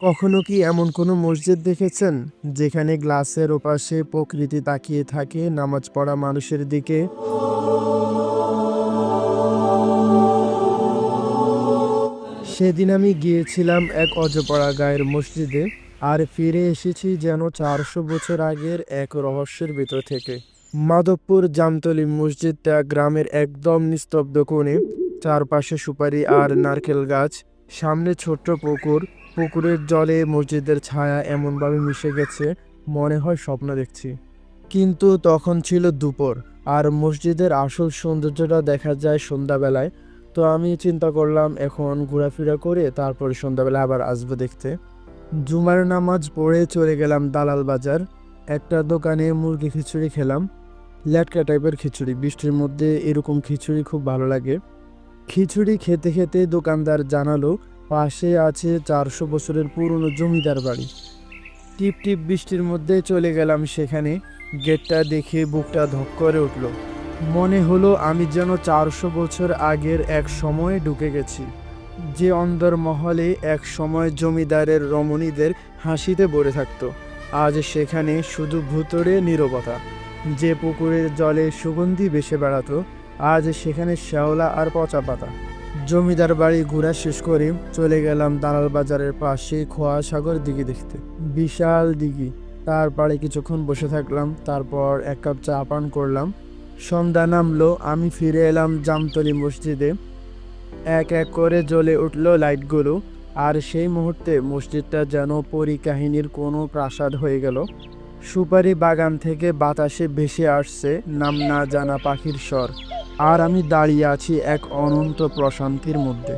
কখনো কি এমন কোনো মসজিদ দেখেছেন? যেখানে গ্লাসের ওপাশে প্রকৃতি তাকিয়ে থাকে নামাজ পড়া মানুষের দিকে? সেদিন আমি গিয়েছিলাম এক অজপড়া গায়ের মসজিদে আর ফিরে এসেছি যেন চারশো বছর আগের এক রহস্যের ভিতর থেকে। মাধবপুর জামতলি মসজিদটা গ্রামের একদম নিস্তব্ধ কোণে, চারপাশে সুপারি আর নারকেল গাছ, সামনে ছোট্ট পুকুর পুকুরের জলে মসজিদের ছায়া এমনভাবে মিশে গেছে, মনে হয় স্বপ্ন দেখছি। কিন্তু তখন ছিল দুপুর, আর মসজিদের আসল সৌন্দর্যটা দেখা যায় সন্ধ্যাবেলায়। তো আমি চিন্তা করলাম, এখন ঘোরাফেরা করে তারপরে সন্ধ্যাবেলা আবার আসব দেখতে। জুমার নামাজ পড়ে চলে গেলাম দালাল বাজার। একটা দোকানে মুরগি খিচুড়ি খেলাম। ল্যাটকা টাইপের খিচুড়ি, বৃষ্টির মধ্যে এরকম খিচুড়ি খুব ভালো লাগে। খিচুড়ি খেতে খেতে দোকানদার জানালো পাশে আছে চারশো বছরের পুরনো জমিদার বাড়ি। টিপ টিপ বৃষ্টির মধ্যে চলে গেলাম সেখানে। গেটটা দেখে বুকটা ধক করে উঠল। মনে হলো আমি যেন চারশো বছর আগের এক সময়ে ঢুকে গেছি। যে অন্দর মহলে এক সময় জমিদারের রমণীদের হাসিতে ভরে থাকতো। আজ সেখানে শুধু ভুতরে নীরবতা। যে পুকুরের জলে সুগন্ধি ভেসে বেড়াতো, আজ সেখানে শ্যাওলা আর পচা পাতা। জমিদার বাড়ি ঘোরা শেষ করে চলে গেলাম দালাল বাজারের পাশে খোয়া সাগর দিঘি দেখতে। বিশাল দিঘি। তার পাড়ে কিছুক্ষণ বসে থাকলাম, তারপর এক কাপ চা পান করলাম। সন্ধ্যা নামলো, আমি ফিরে এলাম জামতলি মসজিদে। এক এক করে জ্বলে উঠল লাইটগুলো, আর সেই মুহূর্তে মসজিদটা যেন পরী কাহিনীর কোনো প্রাসাদ হয়ে গেল। সুপারি বাগান থেকে বাতাসে ভেসে আসছে নাম না জানা পাখির স্বর। আর আমি দাঁড়িয়ে আছি এক অনন্ত প্রশান্তির মধ্যে।